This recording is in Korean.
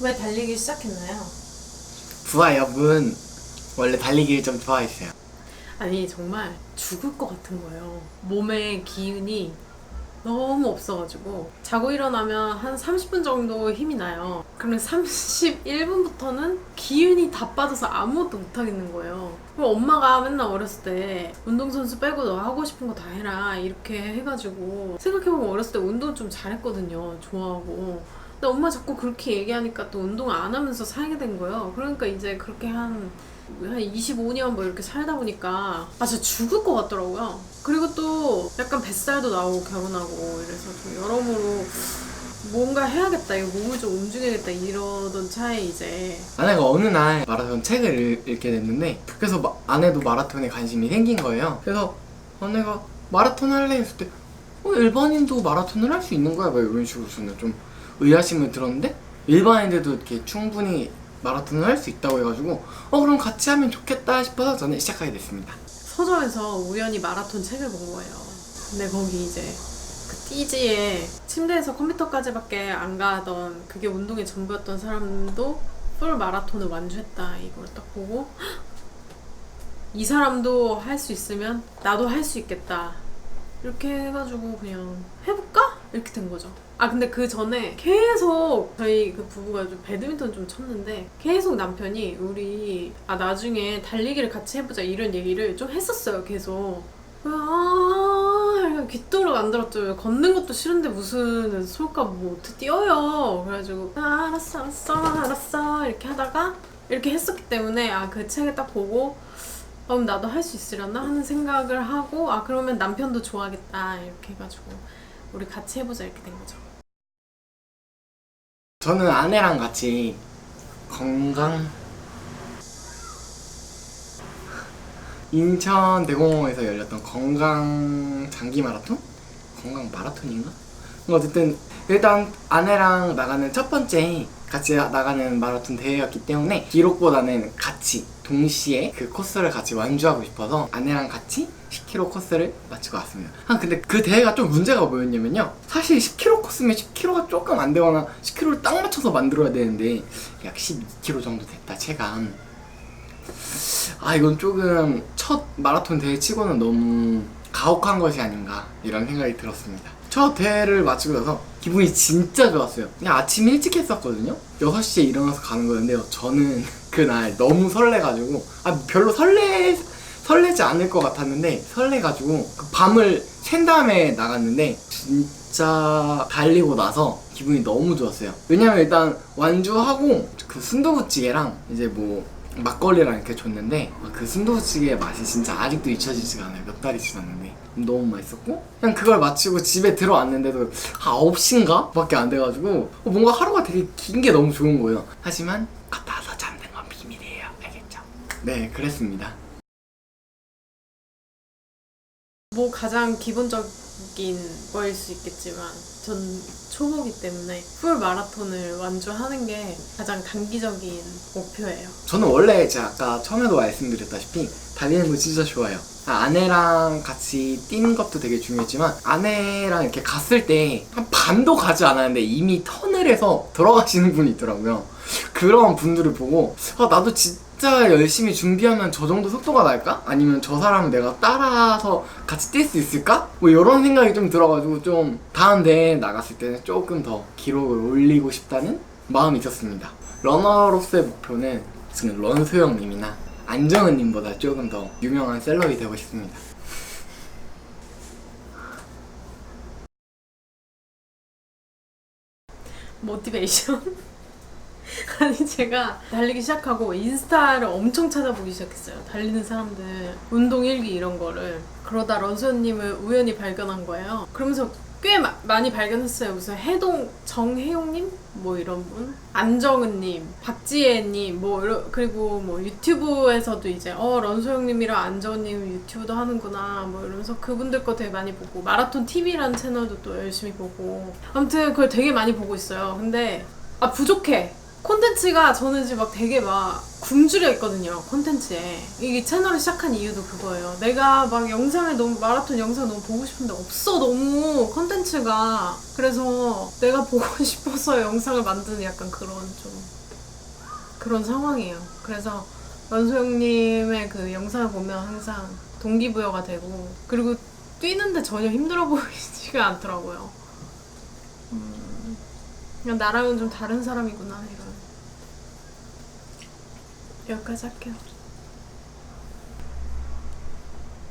왜 달리기 시작했나요? 부하 여분 원래 달리기를 좀 좋아했어요. 아니 정말 죽을 것 같은 거예요. 몸에 기운이 너무 없어가지고 자고 일어나면 한 30분 정도 힘이 나요. 그러면 31분부터는 기운이 다 빠져서 아무것도 못 하겠는 거예요. 그럼 엄마가 맨날 어렸을 때 운동선수 빼고 너 하고 싶은 거 다 해라 이렇게 해가지고 생각해보면 어렸을 때 운동 좀 잘했거든요. 좋아하고. 근데 엄마 자꾸 그렇게 얘기하니까 또 운동 안 하면서 살게 된 거예요. 그러니까 이제 그렇게 한, 한 25년 뭐 이렇게 살다 보니까 아, 진짜 죽을 것 같더라고요. 그리고 또 약간 뱃살도 나오고 결혼하고 이래서 좀 여러모로 뭔가 해야겠다. 이거 몸을 좀 움직여야겠다. 이러던 차에 이제 아내가 어느 날 마라톤 책을 읽- 읽게 됐는데 그래서 마- 아내도 마라톤에 관심이 생긴 거예요. 그래서 아내가 마라톤 할래 했을 때 어, 일반인도 마라톤을 할 수 있는 거야? 막 이런 식으로 저는 좀 의아심을 들었는데 일반인들도 이렇게 충분히 마라톤을 할 수 있다고 해가지고 어 그럼 같이 하면 좋겠다 싶어서 저는 시작하게 됐습니다. 서점에서 우연히 마라톤 책을 본 거예요. 근데 거기 이제 그 띠지에 침대에서 컴퓨터까지밖에 안 가던 그게 운동의 전부였던 사람도 풀 마라톤을 완주했다 이걸 딱 보고 "헉! 이 사람도 할 수 있으면 나도 할 수 있겠다 이렇게 해가지고 그냥 해볼까 이렇게 된 거죠. 아 근데 그 전에 계속 저희 그 부부가 좀 배드민턴 좀 쳤는데 계속 남편이 우리 아 나중에 달리기를 같이 해보자 이런 얘기를 좀 했었어요 계속. 아 귀뚱으로 만들었죠. 걷는 것도 싫은데 무슨 솔까 뭐 어떻게 뛰어요? 그래가지고 아 알았어 알았어 알았어. 이렇게 하다가 이렇게 했었기 때문에 아 그 책을 딱 보고 어, 그럼 나도 할 수 있으려나 하는 생각을 하고 아 그러면 남편도 좋아하겠다. 이렇게 해가지고 우리 같이 해보자 이렇게 된 거죠 저는 아내랑 같이 건강 인천 대공원에서 열렸던 건강 장기 마라톤? 건강 마라톤인가? 어쨌든 일단 아내랑 나가는 첫 번째 같이 나가는 마라톤 대회였기 때문에 기록보다는 같이 동시에 그 코스를 같이 완주하고 싶어서 아내랑 같이 10km 코스를 마치고 왔습니다. 아 근데 그 대회가 좀 문제가 뭐였냐면요. 사실 10km 코스면 10km가 조금 안 되거나 10km를 딱 맞춰서 만들어야 되는데 약 12km 정도 됐다 체감. 아 이건 조금 첫 마라톤 대회 치고는 너무 가혹한 것이 아닌가 이런 생각이 들었습니다. 첫 대회를 마치고 나서 기분이 진짜 좋았어요. 그냥 아침 일찍 했었거든요. 6시에 일어나서 가는 거였는데요. 저는 그날 너무 설레가지고 아 별로 설레 설레지 않을 것 같았는데 설레가지고 그 밤을 샌 다음에 나갔는데 진짜 달리고 나서 기분이 너무 좋았어요. 왜냐면 일단 완주하고 그 순두부찌개랑 이제 뭐 막걸리랑 이렇게 줬는데 그 순두부찌개의 맛이 진짜 아직도 잊혀지지가 않아요. 몇 달이 지났는데 너무 맛있었고 그냥 그걸 마치고 집에 들어왔는데도 9시인가? 밖에 안 돼가지고 어, 뭔가 하루가 되게 긴 게 너무 좋은 거예요. 하지만 갔다 와서 잠든 건 비밀이에요. 알겠죠? 네, 그랬습니다. 뭐 가장 기본적 인 거일 수 있겠지만 전 초보기 때문에 풀 마라톤을 완주하는 게 가장 단기적인 목표예요. 저는 원래 제가 아까 처음에도 말씀드렸다시피 달리는 거 진짜 좋아해요. 아, 아내랑 같이 뛰는 것도 되게 중요했지만 아내랑 이렇게 갔을 때 한 반도 가지 않았는데 이미 터널에서 들어가시는 분이 있더라고요. 그런 분들을 보고 아, 나도 진짜 열심히 준비하면 저 정도 속도가 날까? 아니면 저 사람은 내가 따라서 같이 뛸 수 있을까? 뭐 이런 생각이 좀 들어가지고 좀 다음 대회 나갔을 때는 조금 더 기록을 올리고 싶다는 마음이 있었습니다. 러너로서의 목표는 지금 런소영님이나 안정은님보다 조금 더 유명한 셀럽이 되고 싶습니다. 모티베이션? 아니 제가 달리기 시작하고 인스타를 엄청 찾아보기 시작했어요. 달리는 사람들 운동 일기 이런 거를 그러다 런수연님을 우연히 발견한 거예요. 그러면서 꽤 마- 많이 발견했어요. 무슨 해동 정혜용님 뭐 이런 분, 안정은님, 박지혜님 뭐 이러, 그리고 뭐 유튜브에서도 이제 어 런소영님이랑 안정은님 유튜브도 하는구나 뭐 이러면서 그분들 거 되게 많이 보고 마라톤 TV라는 채널도 또 열심히 보고 아무튼 그걸 되게 많이 보고 있어요. 근데 아 부족해. 콘텐츠가 저는 이제 막 되게 막 굶주려 있거든요 콘텐츠에. 이게 채널을 시작한 이유도 그거예요. 내가 막 영상을 너무 마라톤 영상 너무 보고 싶은데 없어 너무 콘텐츠가. 그래서 내가 보고 싶어서 영상을 만드는 약간 그런 좀 그런 상황이에요. 그래서 연소영님의 그 영상을 보면 항상 동기부여가 되고 그리고 뛰는데 전혀 힘들어 보이지가 않더라고요. 음, 그냥 나랑은 좀 다른 사람이구나 이런 여기까지 할게요